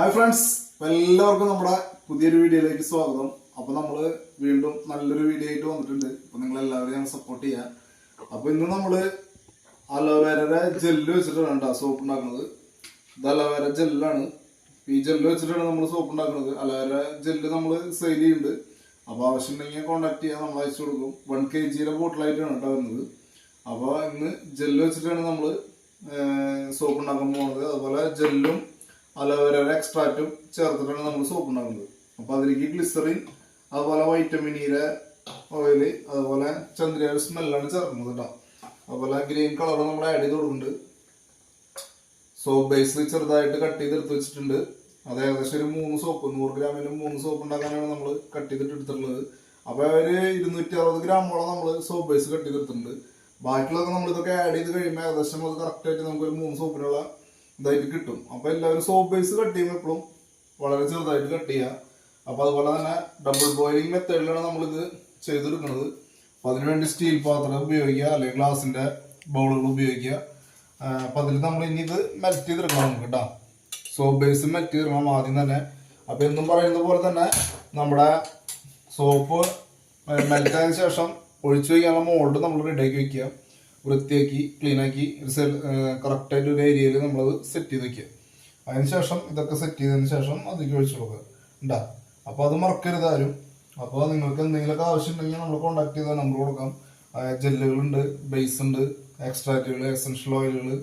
Hi friends എല്ലാവർക്കും നമ്മുടെ പുതിയൊരു വീഡിയോയിലേക്ക് സ്വാഗതം. അപ്പൊ നമ്മൾ വീണ്ടും നല്ലൊരു വീഡിയോ ആയിട്ട് വന്നിട്ടുണ്ട്. അപ്പൊ നിങ്ങൾ എല്ലാവരും ഞങ്ങൾ സപ്പോർട്ട് ചെയ്യാം. അപ്പൊ ഇന്ന് നമ്മൾ അലോവേരയുടെ ജെല്ല് വെച്ചിട്ടാണ് കേട്ടോ സോപ്പ് ഉണ്ടാക്കുന്നത്. ഇത് അലോവേര ജെല്ലാണ് ഈ ജെല്ല് വെച്ചിട്ടാണ് നമ്മൾ സോപ്പ് ഉണ്ടാക്കുന്നത്. അലോവേര ജെല്ല് നമ്മൾ സെയിൽ ചെയ്യുന്നുണ്ട്. അപ്പൊ ആവശ്യമുണ്ടെങ്കിൽ കോൺടാക്ട് ചെയ്യാൻ നമ്മൾ അയച്ചു കൊടുക്കും. വൺ കെ ജിയുടെ ബോട്ടിലായിട്ടാണ് കേട്ടോ വരുന്നത്. അപ്പോൾ ഇന്ന് ജെല്ല് വെച്ചിട്ടാണ് നമ്മൾ സോപ്പ് ഉണ്ടാക്കാൻ പോകുന്നത് അതുപോലെ ജെല്ലും അലോവേരയുടെ എക്സ്ട്രാക്റ്റും ചേർത്തിട്ടാണ് നമ്മൾ സോപ്പ് ഉണ്ടാക്കുന്നത്. അപ്പോൾ അതിലേക്ക് ഗ്ലിസറിൻ അതുപോലെ വൈറ്റമിൻ ഇര ഓയിൽ അതുപോലെ ചന്ദ്രയുടെ സ്മെല്ലാണ് ചേർക്കുന്നത് കേട്ടോ അതുപോലെ ഗ്രീൻ കളർ നമ്മൾ ആഡ് ചെയ്ത് കൊടുക്കുന്നുണ്ട്. സോപ്പ് ബേസ് ചെറുതായിട്ട് കട്ട് ചെയ്തെടുത്ത് വെച്ചിട്ടുണ്ട്. അത് ഏകദേശം ഒരു മൂന്ന് സോപ്പ് നൂറ് ഗ്രാമിന് മൂന്ന് സോപ്പ് ഉണ്ടാക്കാനാണ് നമ്മൾ കട്ട് ചെയ്തിട്ട് എടുത്തിട്ടുള്ളത്. അപ്പോൾ ഒരു ഇരുന്നൂറ്റി അറുപത് ഗ്രാമോളം നമ്മൾ സോപ്പ് ബേസ് കട്ട് ചെയ്തെടുത്തിട്ടുണ്ട് ബാക്കിയുള്ളതൊക്കെ നമ്മൾ ഇതൊക്കെ ആഡ് ചെയ്ത് കഴിയുമ്പോൾ ഏകദേശം അത് കറക്റ്റ് ആയിട്ട് നമുക്ക് ഒരു മൂന്ന് സോപ്പിനുള്ള ഇതായിട്ട് കിട്ടും. അപ്പോൾ എല്ലാവരും സോപ്പ് ബേസ് കട്ട് ചെയ്യുമ്പോൾ എപ്പോഴും വളരെ ചെറുതായിട്ട് കട്ട് ചെയ്യുക അപ്പോൾ അതുപോലെ തന്നെ ഡബിൾ ബോയിലിംഗ് മെത്തേഡിലാണ് നമ്മളിത് ചെയ്തെടുക്കുന്നത് അപ്പോൾ അതിനുവേണ്ടി സ്റ്റീൽ പാത്രം ഉപയോഗിക്കുക അല്ലെങ്കിൽ ഗ്ലാസിന്റെ ബൗളുകൾ ഉപയോഗിക്കുക. അപ്പോൾ അതിൽ നമ്മൾ ഇനി ഇത് മെൽറ്റ് ചെയ്തെടുക്കണം നമുക്ക് കേട്ടോ സോപ്പ് ബേസ് മെൽറ്റ് ചെയ്തെടുക്കണം ആദ്യം തന്നെ. അപ്പോൾ എന്നും പറയുന്ന പോലെ തന്നെ നമ്മുടെ സോപ്പ് മെൽറ്റ് ആയതിനു ശേഷം ഒഴിച്ചു വയ്ക്കാനുള്ള മോൾഡ് നമ്മൾ റെഡിയാക്കി വെക്കുക വൃത്തിയാക്കി ക്ലീനാക്കി കറക്റ്റായിട്ട് ഒരു ഏരിയയിൽ നമ്മളത് സെറ്റ് ചെയ്ത് വെക്കുക. അതിനുശേഷം ഇതൊക്കെ സെറ്റ് ചെയ്തതിന് ശേഷം അതിലേക്ക് ഒഴിച്ചു കൊടുക്കുക. ഉണ്ടാ അപ്പോൾ അത് മറക്കരുത് ആരും. അപ്പോൾ നിങ്ങൾക്ക് എന്തെങ്കിലുമൊക്കെ ആവശ്യമുണ്ടെങ്കിൽ നമ്മൾ കോൺടാക്ട് ചെയ്താൽ നമ്പർ കൊടുക്കാം. ജെല്ലുകളുണ്ട് ബേസ് ഉണ്ട് എക്സ്ട്രാക്റ്റുകൾ എസൻഷ്യൽ ഓയിലുകൾ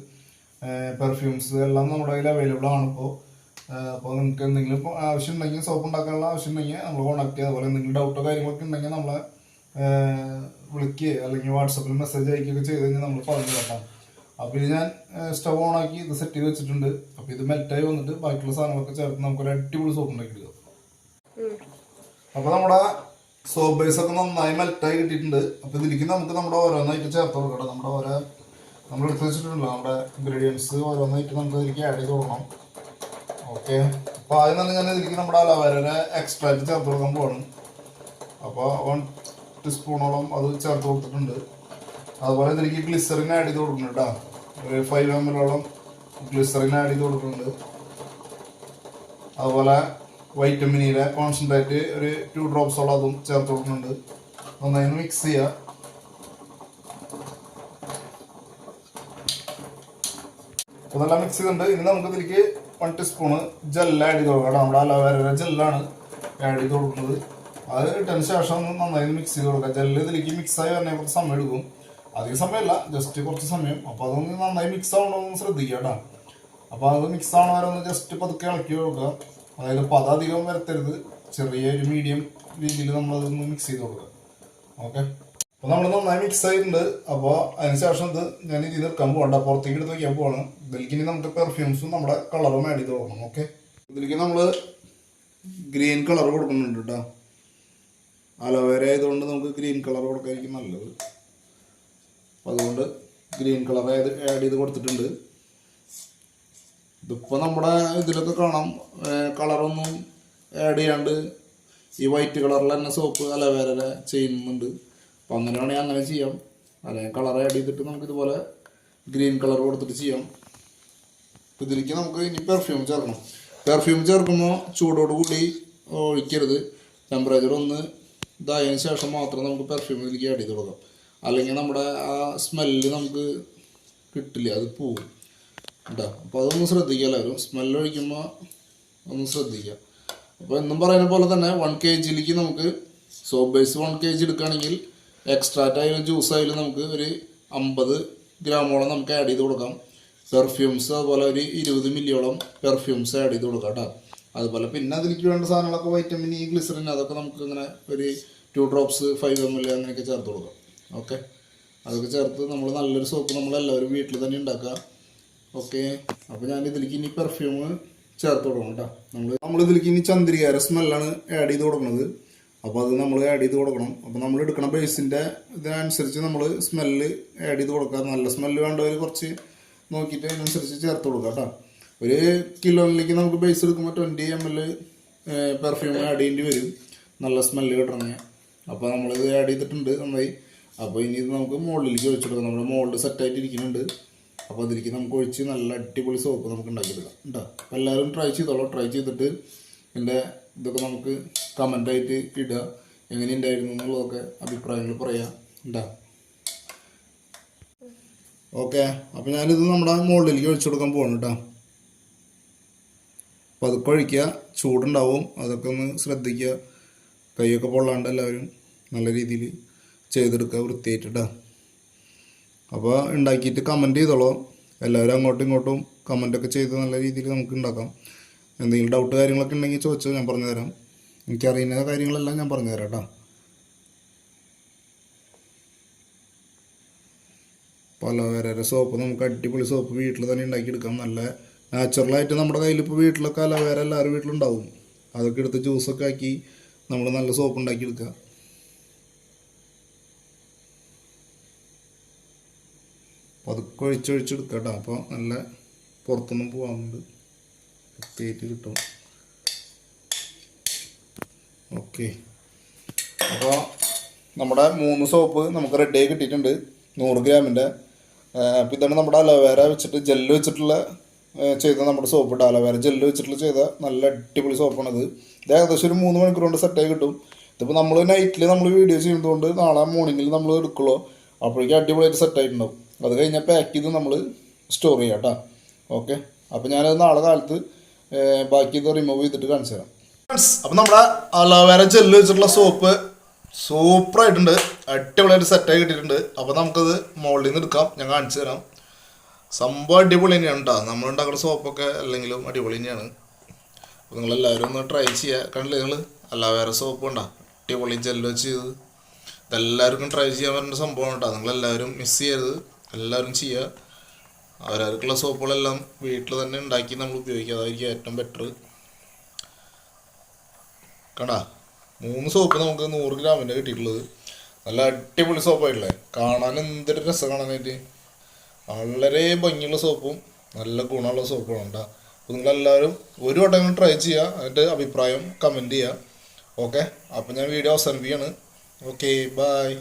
പെർഫ്യൂംസ് എല്ലാം നമ്മുടെ കയ്യിൽ അവൈലബിൾ ആണ് ഇപ്പോൾ അപ്പോൾ നിങ്ങൾക്ക് എന്തെങ്കിലും ആവശ്യം ഉണ്ടെങ്കിൽ സോപ്പ് ഉണ്ടാക്കാനുള്ള ആവശ്യം ഉണ്ടെങ്കിൽ നമ്മൾ കോൺടാക്ട് ചെയ്യുക അതുപോലെ എന്തെങ്കിലും ഡൗട്ടോ കാര്യങ്ങളൊക്കെ ഉണ്ടെങ്കിൽ നമ്മളെ വിളിക്കുക അല്ലെങ്കിൽ വാട്സപ്പിൽ മെസ്സേജ് അയക്കുകയൊക്കെ ചെയ്ത് കഴിഞ്ഞാൽ നമ്മൾ പറഞ്ഞു തരാം അപ്പോൾ ഇത് ഞാൻ സ്റ്റവ് ഓൺ ആക്കി ഇത് സെറ്റ് ചെയ്ത് വെച്ചിട്ടുണ്ട്. അപ്പോൾ ഇത് മെൽറ്റായി വന്നിട്ട് ബാക്കിയുള്ള സാധനങ്ങളൊക്കെ ചേർത്ത് നമുക്കൊരു അടിപൊളി സോപ്പ് ഉണ്ടാക്കി എടുക്കാം. അപ്പോൾ നമ്മുടെ സോപ്പ് ബേസ് ഒക്കെ നന്നായി മെൽറ്റായി കിട്ടിയിട്ടുണ്ട്. അപ്പോൾ ഇതിലേക്ക് നമുക്ക് നമ്മുടെ ഓരോന്നായിട്ട് ചേർത്ത് കൊടുക്കണം നമ്മുടെ ഓരോ നമ്മൾ എടുത്ത് വെച്ചിട്ടുണ്ടല്ലോ നമ്മുടെ ഇൻഗ്രീഡിയൻസ് ഓരോന്നായിട്ട് നമുക്ക് ഇതിലേക്ക് ആഡ് ചെയ്ത് കൊടുക്കണം. ഓക്കെ അപ്പോൾ ആദ്യം തന്നെ ഞാൻ ഇതിലേക്ക് നമ്മുടെ അലവേരയുടെ എക്സ്ട്രാക്റ്റ് ചേർത്ത് കൊടുക്കാൻ പോകണം അപ്പോൾ വൺ ടീസ്പൂണോളം അത് ചേർത്ത് കൊടുത്തിട്ടുണ്ട്. അതുപോലെ തന്നെ എനിക്ക് ഗ്ലിസറിൻ ആഡ് ചെയ്ത് കൊടുക്കുന്നുണ്ട് കേട്ടോ ഒരു ഫൈവ് എം എല്ലോളം ഗ്ലിസറിൻ ആഡ് ചെയ്ത് കൊടുക്കുന്നുണ്ട് അതുപോലെ വൈറ്റമിനിയുടെ കോൺസെൻട്രേറ്റ് ഒരു ടു ഡ്രോപ്സോളം അതും ചേർത്ത് കൊടുക്കുന്നുണ്ട് നന്നായി മിക്സ് ചെയ്യുക നല്ല മിക്സ് ചെയ്തിട്ടുണ്ട്. ഇനി നമുക്ക് ഇതിലേക്ക് വൺ ടീസ്പൂണ് ജെല്ല് ആഡ് ചെയ്ത് കൊടുക്കാം നമ്മുടെ അലോവേരയുടെ ജെല്ലാണ് ആഡ് ചെയ്ത് കൊടുക്കുന്നത്. അത് ശേഷം നന്നായി മിക്സ് ചെയ്ത് കൊടുക്കുക ജെല്ല് ഇതിലേക്ക് മിക്സ് ആയി വരണേ കുറച്ച് സമയം എടുക്കും. അധികം സമയമല്ല ജസ്റ്റ് കുറച്ച് സമയം. അപ്പോൾ അതൊന്ന് നന്നായി മിക്സ് ആവണമെന്ന് ശ്രദ്ധിക്കുക കേട്ടോ. അപ്പോൾ അത് മിക്സ് ആവണ വരെ ഒന്ന് ജസ്റ്റ് പതുക്കെ ഇളക്കി കൊടുക്കുക. അതായത് പത അധികം ചെറിയ ഒരു മീഡിയം രീതിയിൽ നമ്മളതൊന്ന് മിക്സ് ചെയ്ത് കൊടുക്കുക. ഓക്കെ അപ്പോൾ നമ്മൾ നന്നായി മിക്സ് ആയിട്ടുണ്ട്. അപ്പോൾ അതിന് ശേഷം ഇത് ഞാൻ ഇതിൽ നിൽക്കാൻ പോകണ്ട പുറത്തേക്ക് എടുത്ത് വയ്ക്കാൻ പോവാണ്. ഇതിലേക്ക് ഇനി നമുക്ക് പെർഫ്യൂംസും നമ്മുടെ കളറും ആഡ് ചെയ്ത് കൊടുക്കണം. ഓക്കെ ഇതിലേക്ക് നമ്മൾ ഗ്രീൻ കളർ കൊടുക്കുന്നുണ്ട് കേട്ടോ. അലോവേര ആയതുകൊണ്ട് നമുക്ക് ഗ്രീൻ കളർ കൊടുക്കാതിരിക്കും നല്ലത്. അപ്പം അതുകൊണ്ട് ഗ്രീൻ കളർ ആയത് ആഡ് ചെയ്ത് കൊടുത്തിട്ടുണ്ട്. ഇതിപ്പോൾ നമ്മുടെ ഇതിലൊക്കെ കാണാം കളറൊന്നും ആഡ് ചെയ്യാണ്ട് ഈ വൈറ്റ് കളറിൽ തന്നെ സോപ്പ് അലവേര ചെയ്യുന്നുണ്ട് അപ്പം അങ്ങനെ വേണമെങ്കിൽ അങ്ങനെ ചെയ്യാം. അല്ലെങ്കിൽ കളർ ആഡ് ചെയ്തിട്ട് നമുക്ക് ഇതുപോലെ ഗ്രീൻ കളർ കൊടുത്തിട്ട് ചെയ്യാം. ഇതിലേക്ക് നമുക്ക് ഇനി പെർഫ്യൂം ചേർക്കണം. പെർഫ്യൂം ചേർക്കുമ്പോൾ ചൂടോടുകൂടി ഒഴിക്കരുത്. ടെമ്പറേച്ചർ ഒന്ന് ഇതായതിനു ശേഷം മാത്രം നമുക്ക് പെർഫ്യൂം ഇതിലേക്ക് ആഡ് ചെയ്ത് കൊടുക്കാം. അല്ലെങ്കിൽ നമ്മുടെ ആ സ്മെല്ല് നമുക്ക് കിട്ടില്ല അത് പോവും. കേട്ടോ അപ്പോൾ അതൊന്ന് ശ്രദ്ധിക്കുക എല്ലാവരും. സ്മെല്ല് ഒഴിക്കുമ്പോൾ ഒന്ന് ശ്രദ്ധിക്കുക. അപ്പോൾ എന്നും പറയുന്ന പോലെ തന്നെ വൺ കെ ജിയിലേക്ക് നമുക്ക് soap base one K G എടുക്കുകയാണെങ്കിൽ എക്സ്ട്രാറ്റ് ജ്യൂസ് ആയാലും നമുക്ക് ഒരു അമ്പത് ഗ്രാമോളം നമുക്ക് ആഡ് ചെയ്ത് കൊടുക്കാം. പെർഫ്യൂംസ് അതുപോലെ ഒരു ഇരുപത് മില്ലിയോളം പെർഫ്യൂംസ് ആഡ് ചെയ്ത് കൊടുക്കാം കേട്ടോ അതുപോലെ പിന്നെ അതിലേക്ക് വേണ്ട സാധനങ്ങളൊക്കെ വൈറ്റമിൻ ഇ ഗ്ലിസറിൻ അതൊക്കെ നമുക്ക് ഇങ്ങനെ ഒരു two drops five M L അങ്ങനെയൊക്കെ ചേർത്ത് കൊടുക്കാം. ഓക്കെ അതൊക്കെ ചേർത്ത് നമ്മൾ നല്ലൊരു സോപ്പ് നമ്മളെല്ലാവരും വീട്ടിൽ തന്നെ ഉണ്ടാക്കുക. ഓക്കെ അപ്പോൾ ഞാൻ ഇതിലേക്ക് ഇനി പെർഫ്യൂം ചേർത്ത് കൊടുക്കണം കേട്ടോ നമ്മൾ നമ്മൾ ഇതിലേക്ക് ഇനി ചന്ദ്രികാര സ്മെല്ലാണ് ആഡ് ചെയ്ത് കൊടുക്കുന്നത് അപ്പോൾ അത് നമ്മൾ ആഡ് ചെയ്ത് കൊടുക്കണം. അപ്പോൾ നമ്മൾ എടുക്കണ ബേസിന്റെ ഇതിനനുസരിച്ച് നമ്മൾ സ്മെല്ല് ആഡ് ചെയ്ത് കൊടുക്കുക. നല്ല സ്മെല്ല് വേണ്ടവർ കുറച്ച് നോക്കിയിട്ട് അതിനനുസരിച്ച് ചേർത്ത് കൊടുക്കുക കേട്ടോ ഒരു കിലോയിലേക്ക് നമുക്ക് ബേസ് എടുക്കുമ്പോൾ twenty M L perfume add ചെയ്യേണ്ടി വരും. നല്ല സ്മെല്ല് കിട്ടണമെങ്കിൽ അപ്പോൾ നമ്മളിത് ആഡ് ചെയ്തിട്ടുണ്ട് നന്നായി. അപ്പോൾ ഇനി ഇത് നമുക്ക് മുകളിലേക്ക് ഒഴിച്ചെടുക്കാം നമ്മുടെ മോൾഡ് സെറ്റായിട്ട് ഇരിക്കുന്നുണ്ട്. അപ്പോൾ അതിലേക്ക് നമുക്ക് ഒഴിച്ച് നല്ല അടിപൊളി സോപ്പ് നമുക്ക് ഉണ്ടാക്കിയെടുക്കാം. കേട്ടോ അപ്പോൾ എല്ലാവരും ട്രൈ ചെയ്തോളൂ. ട്രൈ ചെയ്തിട്ട് എന്റെ ഇതൊക്കെ നമുക്ക് കമന്റായിട്ട് ഇടുക. എങ്ങനെ ഉണ്ടായിരുന്നു എന്നുള്ളതൊക്കെ അഭിപ്രായങ്ങൾ പറയാം. കേട്ടോ ഓക്കെ അപ്പോൾ ഞാനിത് നമ്മുടെ മോൾഡിലേക്ക് ഒഴിച്ചു കൊടുക്കാൻ പോകണം കേട്ടോ അപ്പോൾ അതൊക്കെ ഒഴിക്കുക ചൂടുണ്ടാവും. അതൊക്കെ ഒന്ന് ശ്രദ്ധിക്കുക. കൈയൊക്കെ പൊള്ളാണ്ട് എല്ലാവരും നല്ല രീതിയിൽ ചെയ്തെടുക്കുക വൃത്തിയായിട്ടാ അപ്പോൾ ഉണ്ടാക്കിയിട്ട് കമന്റ് ചെയ്തോളൂ. എല്ലാവരും അങ്ങോട്ടും ഇങ്ങോട്ടും കമന്റൊക്കെ ചെയ്ത് നല്ല രീതിയിൽ നമുക്ക് ഉണ്ടാക്കാം. എന്തെങ്കിലും ഡൗട്ട് കാര്യങ്ങളൊക്കെ ഉണ്ടെങ്കിൽ ചോദിച്ചോ ഞാൻ പറഞ്ഞുതരാം എനിക്കറിയുന്ന കാര്യങ്ങളെല്ലാം ഞാൻ പറഞ്ഞുതരാം കേട്ടോ. പലവരെ സോപ്പ് നമുക്ക് അടിപൊളി സോപ്പ് വീട്ടിൽ തന്നെ ഉണ്ടാക്കിയെടുക്കാം. നല്ല നാച്ചുറലായിട്ട് നമ്മുടെ കയ്യിൽ ഇപ്പോൾ വീട്ടിലൊക്കെ അലവേര എല്ലാവരും വീട്ടിലുണ്ടാവും. അതൊക്കെ എടുത്ത് ജ്യൂസൊക്കെ ആക്കി നമ്മൾ നല്ല സോപ്പ് ഉണ്ടാക്കി എടുക്കുക. പതുക്കെ ഒഴിച്ചൊഴിച്ചെടുക്കുക കേട്ടോ അപ്പോൾ നല്ല പുറത്തൊന്നും പോകാറുണ്ട് വൃത്തിയായിട്ട് കിട്ടും. ഓക്കെ. അപ്പോൾ നമ്മുടെ മൂന്ന് സോപ്പ് നമുക്ക് റെഡിയായി കിട്ടിയിട്ടുണ്ട്. നൂറ് ഗ്രാമിന്റെ അപ്പോൾ ഇതാണ് നമ്മുടെ അലോവേര വെച്ചിട്ട് ജെല്ല് വെച്ചിട്ടുള്ള ചെയ്ത നമ്മുടെ സോപ്പ് അലോവേര ജെല്ല് വെച്ചിട്ടുള്ള ചെയ്ത നല്ല അടിപൊളി സോപ്പാണ് ഇത് ഏകദേശം ഒരു മൂന്ന് മണിക്കൂർ കൊണ്ട് സെറ്റായി കിട്ടും. ഇതിപ്പോൾ നമ്മൾ നൈറ്റിൽ നമ്മൾ വീഡിയോ ചെയ്യുന്നതുകൊണ്ട് നാളെ മോർണിംഗിൽ നമ്മൾ എടുക്കുള്ളൂ. അപ്പോഴേക്കും അടിപൊളിയായിട്ട് സെറ്റായിട്ടുണ്ടാവും അത് കഴിഞ്ഞാൽ പാക്ക് ചെയ്ത് നമ്മൾ സ്റ്റോർ ചെയ്യാം കേട്ടോ ഓക്കെ അപ്പോൾ ഞാനത് നാളെ കാലത്ത് ബാക്കി ഇത് റിമൂവ് ചെയ്തിട്ട് കാണിച്ചു തരാം. അപ്പോൾ നമ്മുടെ അലോവേര ജെല്ല് വെച്ചിട്ടുള്ള സോപ്പ് സൂപ്പറായിട്ടുണ്ട് അടിപൊളിയായിട്ട് സെറ്റായി കിട്ടിയിട്ടുണ്ട്. അപ്പോൾ നമുക്കത് മുകളിൽ നിന്ന് എടുക്കാം. ഞാൻ കാണിച്ചു തരാം. സംഭവം അടിപൊളി തന്നെയാണ് കേട്ടോ നമ്മളുണ്ടാക്കുന്ന സോപ്പൊക്കെ അല്ലെങ്കിലും അടിപൊളി തന്നെയാണ്. അപ്പോൾ നിങ്ങളെല്ലാവരും ഒന്ന് ട്രൈ ചെയ്യുക കണ്ടില്ലേ നിങ്ങൾ അല്ല വേറെ സോപ്പ് ഉണ്ടോ അടിപൊളി ജെല്ല് ചെയ്ത്. ഇതെല്ലാവർക്കും ട്രൈ ചെയ്യാൻ പറ്റുന്ന സംഭവമാണ് കേട്ടോ നിങ്ങളെല്ലാവരും മിസ് ചെയ്യരുത്. എല്ലാവരും ചെയ്യുക അവരവർക്കുള്ള സോപ്പുകളെല്ലാം വീട്ടിൽ തന്നെ ഉണ്ടാക്കി നമ്മൾ ഉപയോഗിക്കുക അതായിരിക്കും ഏറ്റവും ബെറ്റർ കണ്ടാ? മൂന്ന് സോപ്പ് നമുക്ക് നൂറ് ഗ്രാമിന്റെ കിട്ടിയിട്ടുള്ളത്. നല്ല അടിപൊളി സോപ്പായിട്ടില്ലേ കാണാൻ എന്തൊരു രസം കാണാനായിട്ട്. വളരെ ഭംഗിയുള്ള സോപ്പും നല്ല ഗുണമുള്ള സോപ്പുമാണ് കേട്ടോ. അപ്പോൾ നിങ്ങളെല്ലാവരും ഒരു വട്ടം ട്രൈ ചെയ്യുക അതിന്റെ അഭിപ്രായം കമന്റ് ചെയ്യുക. ഓക്കെ അപ്പോൾ ഞാൻ വീഡിയോ അവസാനിപ്പിക്കുകയാണ്. Okay bye